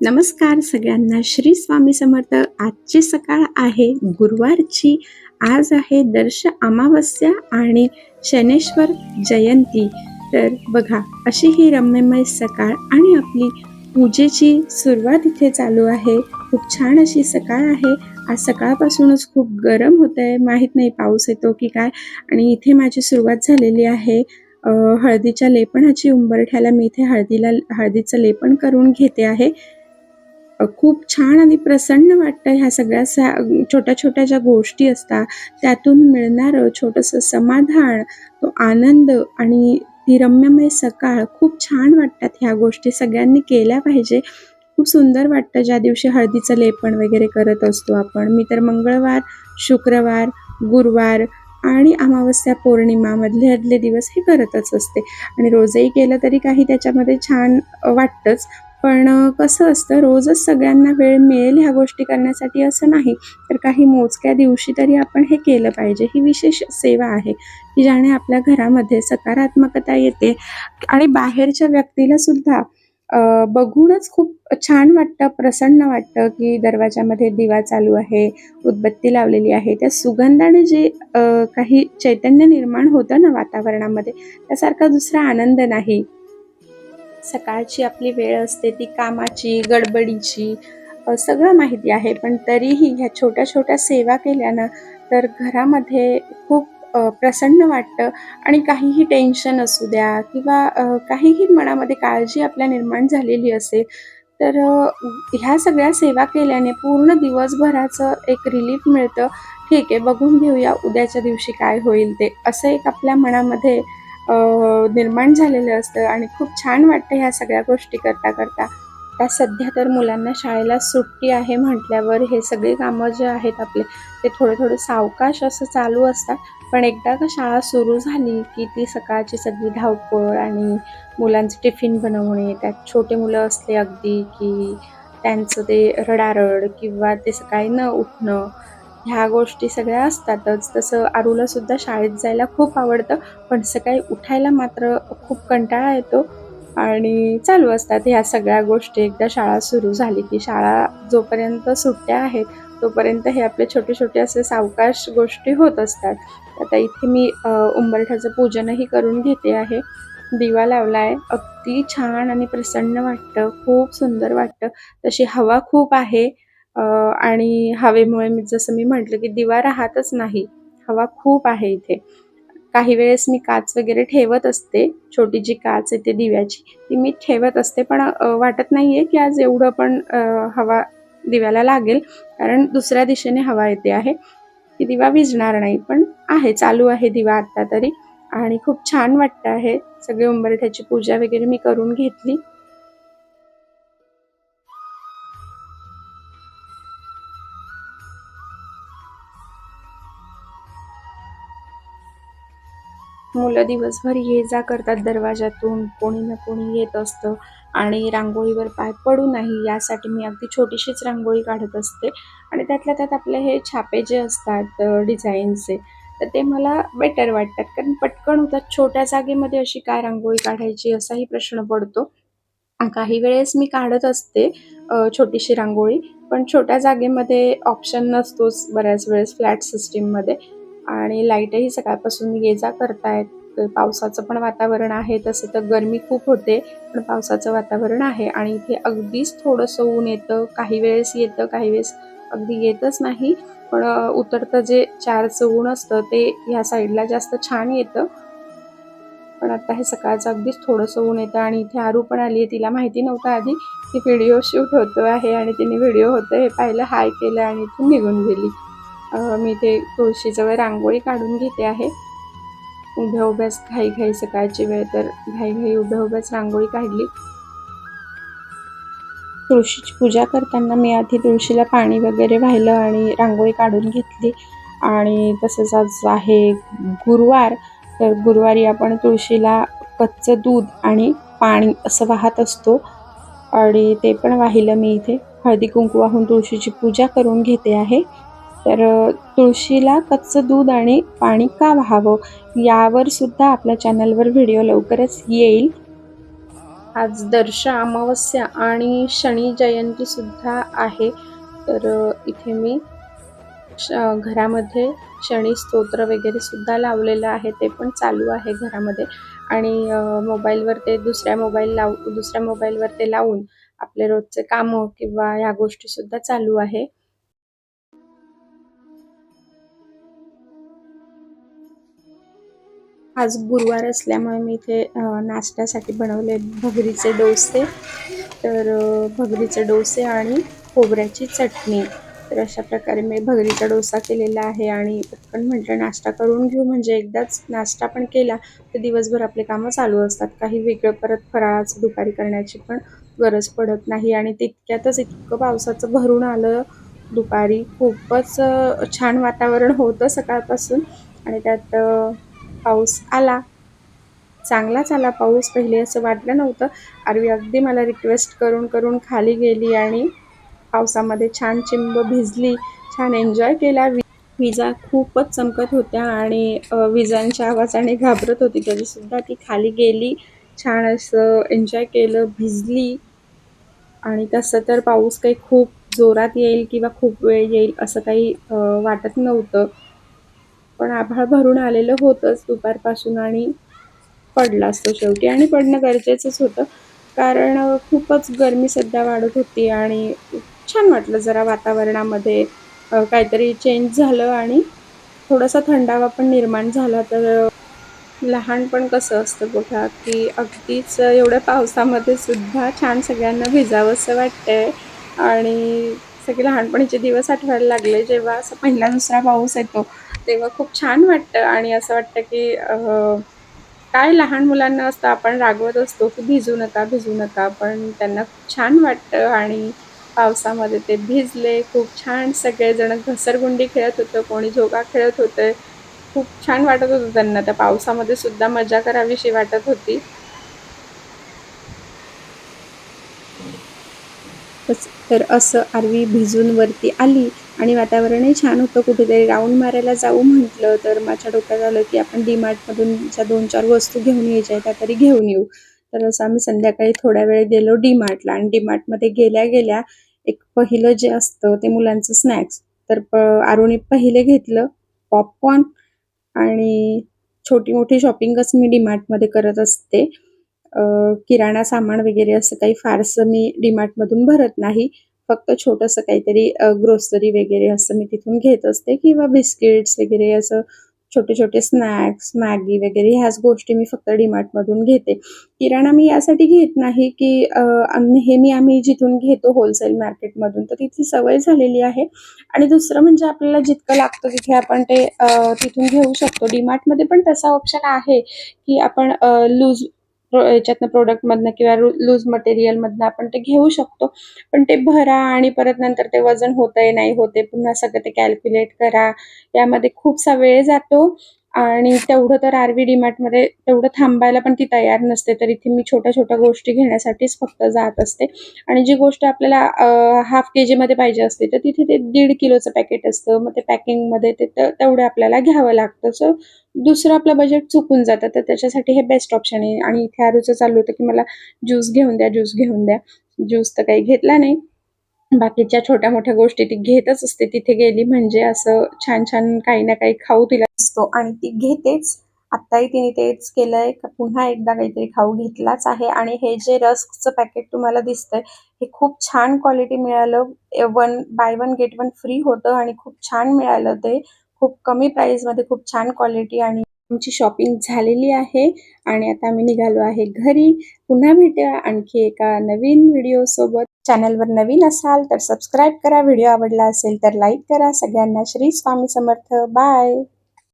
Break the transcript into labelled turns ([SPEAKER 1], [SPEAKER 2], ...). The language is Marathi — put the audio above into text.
[SPEAKER 1] नमस्कार सगळ्यांना. श्री स्वामी समर्थ. आजची सकाळ आहे. गुरुवारची. आज आहे दर्श अमावस्या आणि शनेश्वर जयंती. तर बघा अशी ही रम्यमय सकाळ आणि आपली पूजेची सुरुवात इथे चालू आहे. खूप छान अशी सकाळ आहे. आज सकाळपासूनच खूप गरम होत आहे माहीत नाही पाऊस येतो की काय. आणि इथे माझी सुरुवात झालेली आहे. हळदीच्या लेपणाची उंबरठ्याला मी इथे हळदीला हळदीचं लेपन करून घेते आहे. खूप छान आणि प्रसन्न वाटतं ह्या सगळ्या सा छोट्या छोट्या ज्या गोष्टी असतात त्यातून मिळणारं छोटंसं समाधान तो आनंद आणि ती रम्यमय सकाळ खूप छान वाटतात ह्या गोष्टी सगळ्यांनी केल्या पाहिजे. खूप सुंदर वाटतं ज्या दिवशी हळदीचं लेपन वगैरे करत असतो आपण. मी तर मंगळवार शुक्रवार गुरुवार आणि अमावस्या पौर्णिमा मधले आदले दिवस हे करतच असते. आणि रोजही केलं तरी काही त्याच्यामध्ये छान वाटतंच पण कसं असतं रोजच सगळ्यांना वेळ मिळेल ह्या गोष्टी करण्यासाठी असं नाही. तर काही मोजक्या दिवशी तरी आपण हे केलं पाहिजे. ही विशेष सेवा आहे की ज्याने आपल्या घरामध्ये सकारात्मकता येते. आणि बाहेरच्या व्यक्तीला सुद्धा बघूनच खूप छान वाटतं प्रसन्न वाटतं की दरवाजामध्ये दिवा चालू आहे उदबत्ती लावलेली आहे. त्या सुगंधाने जे काही चैतन्य निर्माण होतं ना वातावरणामध्ये त्यासारखा दुसरा आनंद नाही. सकाळची आपली वेळ असते ती कामाची गडबडीची सगळं माहिती आहे. पण तरीही ह्या छोट्या छोट्या सेवा केल्या ना तर घरामध्ये खूप प्रसन्न वाटतं आणि काहीही टेन्शन असू द्या किंवा काहीही मनामध्ये काळजी आपल्या निर्माण झालेली असेल तर ह्या सगळ्या सेवा केल्याने पूर्ण दिवसभराचं एक रिलीफ मिळतं. ठीक आहे बघून घेऊया उद्याच्या दिवशी काय होईल ते असं एक आपल्या मनामध्ये निर्माण झालेलं असतं आणि खूप छान वाटतं ह्या सगळ्या गोष्टी करता करता. आता सध्या तर मुलांना शाळेला सुट्टी आहे म्हटल्यावर हे सगळे कामं जे आहेत आपले ते थोडे थोडे सावकाश असं चालू असतात. पण एकदा का शाळा सुरू झाली की ती सकाळची सगळी धावपळ आणि मुलांचे टिफिन बनवणे त्यात छोटे मुलं असले अगदी की त्यांचं ते रडारड किंवा ते सकाळी न उठणं ह्या गोष्टी सगळ्या असतातच. तसं आरूला सुद्धा शाळेत जायला खूप आवडतं पण सकाळी उठायला मात्र खूप कंटाळा येतो. आणि चालू असतात ह्या सगळ्या गोष्टी. एकदा शाळा सुरू झाली की शाळा जोपर्यंत सुट्ट्या आहेत तोपर्यंत हे आपले छोटे छोटे असे सावकाश गोष्टी होत असतात. आता इथे मी उंबरठ्याचं पूजनही करून घेते आहे. दिवा लावला आहे अगदी छान आणि प्रसन्न वाटतं. खूप सुंदर वाटतं. तशी हवा खूप आहे. आणि हवेमुळे मी जसं मी म्हटलं की दिवा राहतच नाही. हवा खूप आहे इथे. काही वेळेस मी काच वगैरे ठेवत असते. छोटी जी काच येते दिव्याची ती मी ठेवत असते. पण वाटत वाटत नाहीये की आज एवढं पण हवा दिव्याला लागेल. कारण दुसऱ्या दिशेने हवा येते आहे. की दिवा विझणार नाही पण आहे. चालू आहे दिवा आत्ता तरी. आणि खूप छान वाटतं आहे. सगळे उंबरठ्याची पूजा वगैरे मी करून घेतली. मुलं दिवसभर ये जा करतात दरवाजातून कोणी ना कोणी येत असतं. आणि रांगोळीवर पाय पडू नाही यासाठी मी अगदी छोटीशीच रांगोळी काढत असते. आणि त्यातल्या त्यात आपले हे छापे जे असतात डिझाईनचे तर ते मला बेटर वाटतात. कारण पटकन होतात छोट्या जागेमध्ये अशी काय रांगोळी काढायची असाही प्रश्न पडतो. काही वेळेस मी काढत असते छोटीशी रांगोळी. पण छोट्या जागेमध्ये ऑप्शन नसतोच बऱ्याच वेळेस फ्लॅट सिस्टीममध्ये आणि लाईटही सकाळपासून ये जा करतायत. पावसाचं पण वातावरण आहे तसं तर गरमी खूप होते पण पावसाचं वातावरण आहे आणि इथे अगदीच थोडंसं ऊन येतं काही वेळेस येतं काही वेळेस अगदी येतच नाही. पण उतरतं जे चारचं ऊन असतं ते ह्या साईडला जास्त छान येतं. पण आता हे सकाळचं अगदीच थोडंसं ऊन येतं आणि इथे आरू पण आली आहे तिला माहिती नव्हतं आधी की व्हिडिओ शूट होतो आहे आणि तिने व्हिडिओ होतं हे पाहिलं हाय केलं आणि इथून निघून गेली. मी ते तुळशीजवळ रांगोळी काढून घेते आहे. उभ्या उभ्याच घाई घाई सकाळची वेळ तर घाई घाई उभ्या उभ्याच रांगोळी काढली. तुळशीची पूजा करताना मी आधी तुळशीला पाणी वगैरे वाहिलं आणि रांगोळी काढून घेतली. आणि तसंच आज आहे गुरुवार तर गुरुवारी आपण तुळशीला कच्चं दूध आणि पाणी असं वाहत असतो. आणि ते पण वाहिलं मी इथे. हळदी कुंकू वाहून तुळशीची पूजा करून घेते आहे. तर तुळशीला कच्चं दूध आणि पाणी का व्हावं यावर सुद्धा आपल्या चॅनलवर व्हिडिओ लवकरच येईल. आज दर्श अमावस्या आणि शनी जयंती सुद्धा आहे. तर इथे मी श घरामध्ये शनी स्तोत्र वगैरे सुद्धा लावलेलं आहे. ते पण चालू आहे घरामध्ये. आणि मोबाईलवर ते दुसऱ्या मोबाईल लाव दुसऱ्या मोबाईलवर ते लावून आपले रोजचे कामं किंवा ह्या गोष्टीसुद्धा चालू आहे. आज गुरुवार असल्यामुळे मी इथे नाश्त्यासाठी बनवले भगरीचे डोसे. तर भगरीचे डोसे आणि खोबऱ्याची चटणी. तर अशा प्रकारे मी भगरीचा डोसा केलेला आहे आणि पटकन म्हटलं नाश्ता करून घेऊ. म्हणजे एकदाच नाश्ता पण केला तर दिवसभर आपले कामं चालू असतात. काही वेगळं परत फराळाचं दुपारी करण्याची पण गरज पडत नाही. आणि तितक्यातच इतकं पावसाचं भरून आलं. दुपारी खूपच छान वातावरण होतं सकाळपासून. आणि त्यात पाऊस आला. चांगलाच आला पाऊस पहिले असं वाटलं नव्हतं. आरवी अगदी मला रिक्वेस्ट करून करून खाली गेली आणि पावसामध्ये छान चिंब भिजली छान एन्जॉय केला. वि विजा खूपच चमकत होत्या आणि विजांच्या आवाजाने घाबरत होती. तरीसुद्धा ती खाली गेली छान असं एन्जॉय केलं भिजली. आणि तसं तर पाऊस काही खूप जोरात येईल किंवा खूप वेळ येईल असं काही वाटत नव्हतं. पण आभाळ भरून आलेलं होतंच दुपारपासून आणि पडलाच तो शेवटी. आणि पडणं गरजेचंच होतं. कारण खूपच गरमी सध्या वाढत होती आणि छान वाटलं जरा वातावरणामध्ये काहीतरी चेंज झालं आणि थोडासा थंडावा पण निर्माण झाला. तर लहानपण कसं असतं बघा की अगदीच एवढ्या पावसामध्ये सुद्धा छान सगळ्यांना भिजावंसं वाटतंय. आणि सगळे लहानपणीचे दिवस आठवायला लागले जेव्हा असं पहिला दुसरा पाऊस येतो. तेव्हा खूप छान वाटतं आणि असं वाटतं की काय लहान मुलांना असतं आपण रागवत असतो की भिजू नका भिजू नका पण त्यांना खूप छान वाटतं आणि पावसामध्ये ते भिजले खूप छान सगळेजण घसरगुंडी खेळत होतं कोणी झोका खेळत होतं खूप छान वाटत होतं त्यांना. त्या पावसामध्ये सुद्धा मजा करावीशी वाटत होती. तर असं आरवी भिजून वरती आली. आणि वातावरणही छान होतं कुठेतरी. राऊंड मारायला जाऊ म्हटलं तर माझ्या डोक्यात आलं की आपण डीमार्टमधून ज्या दोन चार वस्तू घेऊन यायच्या त्या तरी घेऊन येऊ. तर असं आम्ही संध्याकाळी थोड्या वेळ गेलो डीमार्टला आणि डीमार्टमध्ये गेल्या गेल्या एक पहिलं जे असतं ते मुलांचं स्नॅक्स. तर प आरुणी पहिले घेतलं पॉपकॉर्न आणि छोटी मोठी शॉपिंगच मी डीमार्टमध्ये करत असते. किराणा सामान वगैरे असं काही फारसं मी डीमार्टमधून भरत नाही. फक्त छोटंसं काहीतरी ग्रोसरी वगैरे असं मी तिथून घेत असते किंवा बिस्किट्स वगैरे असं छोटे छोटे स्नॅक्स मॅगी वगैरे ह्याच गोष्टी मी फक्त डीमार्टमधून घेते. किराणा मी यासाठी घेत नाही की नेहमी आम्ही जिथून घेतो होलसेल मार्केटमधून तर तिथली सवय झालेली आहे. आणि दुसरं म्हणजे आपल्याला जितकं लागतं तिथे आपण ते तिथून घेऊ शकतो. डीमार्टमध्ये पण तसा ऑप्शन आहे की आपण लूज याच्यातनं प्रोडक्टमधनं किंवा लूज मटेरियलमधनं आपण ते घेऊ शकतो. पण ते भरा आणि परत नंतर ते वजन होतंय नाही होते पुन्हा सगळं ते कॅल्क्युलेट करा. यामध्ये खूपसा वेळ जातो. आणि तेवढं तर आर व्ही डीमार्टमध्ये तेवढं थांबायला पण ती तयार नसते तर इथे मी छोट्या छोट्या गोष्टी घेण्यासाठीच फक्त जात असते. आणि जी गोष्ट आपल्याला हाफ के जीमध्ये पाहिजे असते तर तिथे ते दीड किलोचं पॅकेट असतं. मग ते पॅकिंगमध्ये ते तर तेवढं आपल्याला घ्यावं लागतं. सो दुसरं आपलं बजेट चुकून जातं. तर त्याच्यासाठी हे बेस्ट ऑप्शन आहे. आणि इथे आरूचं चालू होतं की मला ज्यूस घेऊन द्या ज्यूस घेऊन द्या. ज्यूस तर काही घेतला नाही. बाकीच्या छोट्या मोठ्या गोष्टी ती घेतच असते. तिथे गेली म्हणजे असं छान छान काही ना काही खाऊ तिला दिसतो आणि ती घेतेच. आत्ताही तिने तेच केलंय. का पुन्हा एकदा काहीतरी खाऊ घेतलाच आहे. आणि हे जे रस्कचं पॅकेट तुम्हाला दिसतंय हे खूप छान क्वालिटी मिळालं. One buy one get one free होतं आणि खूप छान मिळालं ते. खूप कमी प्राईसमध्ये खूप छान क्वालिटी आणि आमची शॉपिंग झालेली आहे आणि आता आम्ही निघालो आहे घरी. पुन्हा भेटूया आणखी एका नवीन व्हिडिओ सोबत. चॅनलवर नवीन असाल तर सबस्क्राईब करा. व्हिडिओ आवडला असेल तर लाईक करा. सगळ्यांना श्री स्वामी समर्थ. बाय